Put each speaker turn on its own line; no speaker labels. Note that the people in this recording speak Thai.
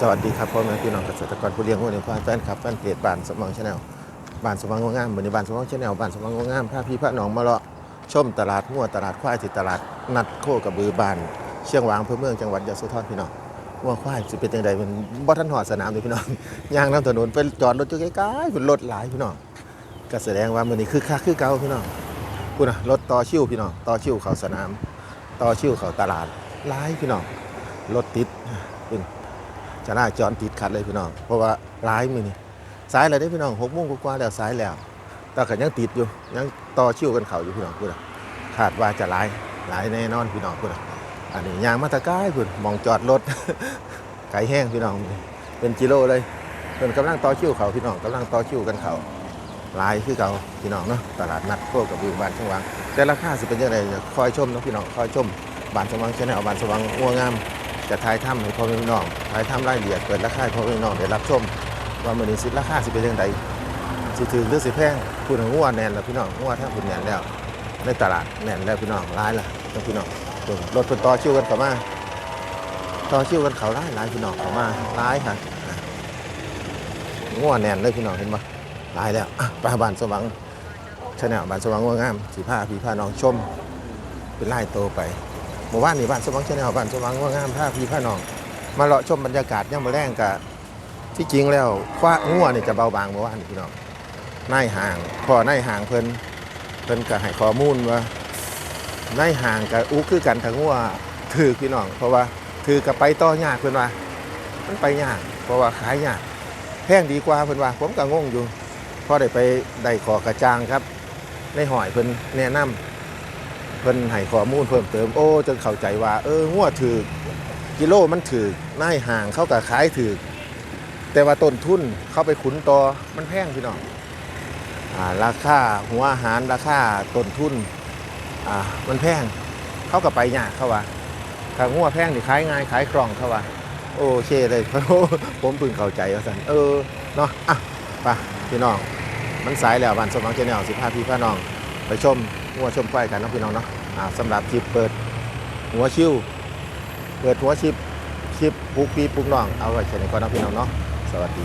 สวัสดีครับพ่อแม่พี่น้องเกษตรกรผู้เลี้ยงวัวเลี้ยงควายแฟนคลับแฟนเพจบ้านสมองชาแนลบ้านสมองงามเหมือนในบ้านสมองชาแนลบ้านสมองงามพาพี่พระน้องมาเลาะชมตลาดงัวตลาดควายที่ตลาดนัดโคกระบือบ้านเชียงหวางอำเพื่อเมืองจังหวัดยะโสธรพี่น้องงัวควายสิเป็นจังใดเป็นบ่ทันหอดสนามเลยพี่น้องย่างน้ำถนนไปจอดรถอยู่ใกล้ๆเป็นรถหลายพี่น้องก็แสดงว่ามื้อนี้คือคักคือเก่าพี่น้องพูดนะรถต่อชิวพี่น้องต่อชิวเข้าสนามต่อชิวเข้าตลาดหลายพี่น้องรถติดเป็น จะน่าจรติดขัดเลยพี่น้อง เพราะว่าร้ายมือนี่สายอะไรได้พี่น้องหกโมงกว่าแล้วสายแล้ว แต่ก็ยังติดอยู่ยังต่อชิวกันเข่าอยู่พี่น้องพูดอะขาดว่าจะร้ายร้ายแน่นอนพี่น้องพูดอะอันนี้ยางมาตะกายพูดมองจอดรถไก่แห้งพี่น้องเป็นกิโลเลยเพิ่นกำลังต่อชิวเขาพี่น้องกำลังต่อชิวกันเขาหลายคือเก่าพี่น้องเนาะตลาดนัดโคกกับวิวบ้านช่างวังแต่ราคาสิเป็นยังไงคอยชมเนาะพี่น้องคอยชมบ้านช่างวังชาแนลบ้านช่างวังงัวงาม จะทายถ้ำให้พ่อแม่พี่น้องทายถ้ำรายละเอียดเปิดราคาให้พ่อแม่พี่น้องได้รับชมว่ามื้อนี้สิราคาสิเป็นยังไงสิถือหรือสิแพงพูดถึงงัวแน่นแล้วพี่น้องงัวถ้าคุณแน่นแล้ว ในตลาดแน่นแล้วพี่น้องร้ายละต้องพี่น้องรถเพิ่นต่อชิวกันเข้ามาต่อชิวกันเขาร้ายหลายพี่น้องเข้ามาร้ายค่ะงัวแน่นเลยพี่น้องเห็นปะร้ายแล้วอะไปบ้านสว่างชแนลบานสว่างงัวงามสีผ้าพี่ผ้าน้องชมเป็นไล่โตไป หมู่บ้านนี่บ้านสว่างชาแนลบ้านสว่างว่างามผ้าพี่ผ้าน้อง มาเลาะชมบรรยากาศย่ำมาแรงกะที่จริงแล้วคว้างัวนี่จะเบาบางเมื่อวานนี่พี่น้องนายห่างพอนายห่างเพิ่นเพิ่นก็ให้ข้อมูลว่านายห่างกับอู้คือกันทั้งงัวถือพี่น้อง เพราะว่าถือกับไปต่อยากเพิ่นว่ามันไปยากเพราะว่าขายยากแพงดีกว่าเพิ่นว่า ผมก็งงอยู่พอได้ไปได้ขอกระจางครับในหอยเพิ่นแนะนำ เพิ่นให้ข้อมูลเพิ่มเติมโอ้จนเข้าใจว่า เอองัวถือกิโลมันถือนายห่างเขากับขายถือแต่ว่าต้นทุนเข้าไปขุนต่อมันแพงพี่น้องอ่าราคาหัวอาหารราคาต้นทุนอ่ามันแพงเขากับไปยากเขาว่าถ้างัวแพงนี่ขายง่ายขายคล่องเขาว่าโอเคเลยผมเพิ่งเข้าใจว่าสันเออเนาะอะไปพี่น้องมันสายแล้วบ้านสมองเจเนลสิพาพี่พาน้อง ไปชม หัวชมไฟกันนะพี่น้องเนาะอ่าสำหรับคลิปเปิดหัวชิวเปิดหัวชิปชิปปลูกปีปลูกน้องเอาไว้แค่นี้ก่อนนะพี่น้องเนาะสวัสดี